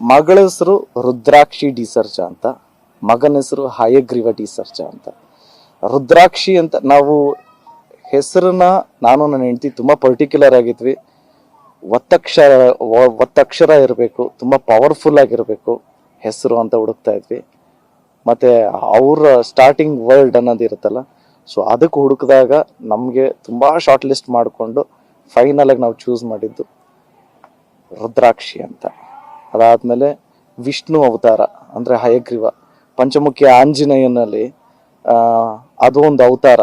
ಮಗಳ ಹೆಸರು ರುದ್ರಾಕ್ಷಿ ಡಿಸರ್ಜ ಅಂತ, ಮಗನ ಹೆಸರು ಹಯಗ್ರೀವ ಡಿಸರ್ಜ ಅಂತ. ರುದ್ರಾಕ್ಷಿ ಅಂತ ನಾವು ಹೆಸರನ್ನ, ನಾನು ನನ್ನ ಹೆಂಡತಿ ತುಂಬ ಪರ್ಟಿಕ್ಯುಲರ್ ಆಗಿದ್ವಿ. ಒತ್ತಕ್ಷರ ಒತ್ತಕ್ಷರ ಇರಬೇಕು, ತುಂಬ ಪವರ್ಫುಲ್ ಆಗಿರಬೇಕು ಹೆಸರು ಅಂತ ಹುಡುಕ್ತಾ ಇದ್ವಿ. ಮತ್ತೆ ಅವ್ರ ಸ್ಟಾರ್ಟಿಂಗ್ ವರ್ಲ್ಡ್ ಅನ್ನೋದು ಇರುತ್ತಲ್ಲ ಸೊ ಅದಕ್ಕೆ ಹುಡುಕಿದಾಗ ನಮಗೆ ತುಂಬ ಶಾರ್ಟ್ ಲಿಸ್ಟ್ ಮಾಡಿಕೊಂಡು ಫೈನಲ್ ಆಗಿ ನಾವು ಚೂಸ್ ಮಾಡಿದ್ದು ರುದ್ರಾಕ್ಷಿ ಅಂತ. ಅದಾದ್ಮೇಲೆ ವಿಷ್ಣು ಅವತಾರ, ಅಂದ್ರೆ ಹಯಗ್ರೀವ, ಪಂಚಮುಖಿ ಆಂಜನೇಯನಲ್ಲಿ ಅದು ಒಂದು ಅವತಾರ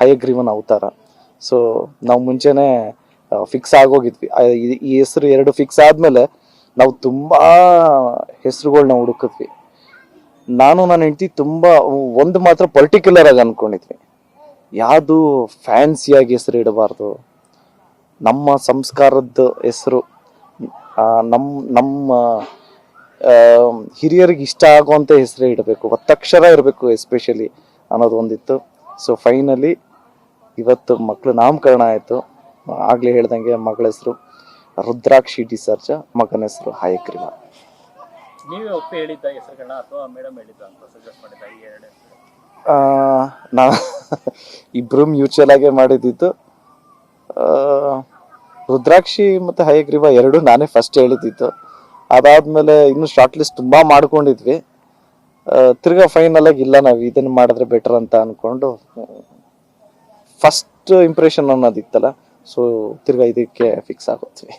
ಹಯಗ್ರೀವನ ಅವತಾರ. ಸೊ ನಾವು ಮುಂಚೆನೆ ಫಿಕ್ಸ್ ಆಗೋಗಿದ್ವಿ. ಈ- ಈ ಹೆಸರು ಎರಡು ಫಿಕ್ಸ್ ಆದಮೇಲೆ ನಾವು ತುಂಬಾ ಹೆಸರುಗಳನ್ನ ಹುಡುಕಿದ್ವಿ. ನಾನು, ನನ್ನ ಹೆಂಡತಿ ತುಂಬಾ ಒಂದು ಮಾತ್ರ ಪರ್ಟಿಕ್ಯುಲರ್ ಆಗಿ ಅನ್ಕೊಂಡಿದ್ವಿ. ಯಾವುದು ಫ್ಯಾನ್ಸಿಯಾಗಿ ಹೆಸರು ಇಡಬಾರ್ದು. ನಮ್ಮ ಸಂಸ್ಕಾರದ ಹೆಸರು ನಮ್ಮ ನಮ್ಮ ಹಿರಿಯರಿಗೆ ಇಷ್ಟ ಆಗುವಂಥ ಹೆಸರೇ ಇಡಬೇಕು. ಒತ್ತಕ್ಷರ ಇರಬೇಕು ಎಸ್ಪೆಷಲಿ ಅನ್ನೋದು ಒಂದಿತ್ತು. ಸೊ ಫೈನಲಿ ಇವತ್ತು ಮಕ್ಕಳು ನಾಮಕರಣ ಆಯಿತು. ಆಗಲೇ ಹೇಳ್ದಂಗೆ ಮಗಳ ಹೆಸರು ರುದ್ರಾಕ್ಷಿ ಡಿ ಸರ್ಜಾ ಮಗನ ಹೆಸರು ಹಾಯಕ್ರಿಮ ನೀವೇ ಒಪ್ಪಿ ಹೇಳಿದ್ದ ಹೆಸರುಗಳನ್ನ ಅಥವಾ ಮೇಡಮ್ ಹೇಳಿದ್ದ ಅಂತ ಸಜೆಸ್ಟ್ ಮಾಡಿದ್ದ ಈ ಎರಡು ಆ, ನಾ ಇಬ್ಬರು ಮ್ಯೂಚುವಲ್ ಆಗೇ ಮಾಡಿದ್ದು ರುದ್ರಾಕ್ಷಿ ಮತ್ತೆ ಹಯಗ್ರೀವ ಎರಡು ನಾನೇ ಫಸ್ಟ್ ಹೇಳಿದ್ದಿತ್ತು ಅದಾದಮೇಲೆ ಇನ್ನು ಶಾರ್ಟ್ ಲಿಸ್ಟ್ ತುಂಬಾ ಮಾಡ್ಕೊಂಡಿದ್ವಿ. ತಿರ್ಗಾ ಫೈನಲ್ ಆಗಿ ಇಲ್ಲ ನಾವು ಇದನ್ನ ಮಾಡಿದ್ರೆ ಬೆಟರ್ ಅಂತ ಅಂದ್ಕೊಂಡು ಫಸ್ಟ್ ಇಂಪ್ರೆಷನ್ ಅನ್ನೋದಿತ್ತಲ್ಲ ಸೊ ತಿರ್ಗಾ ಇದಕ್ಕೆ ಫಿಕ್ಸ್ ಆಗೋದ್ವಿ.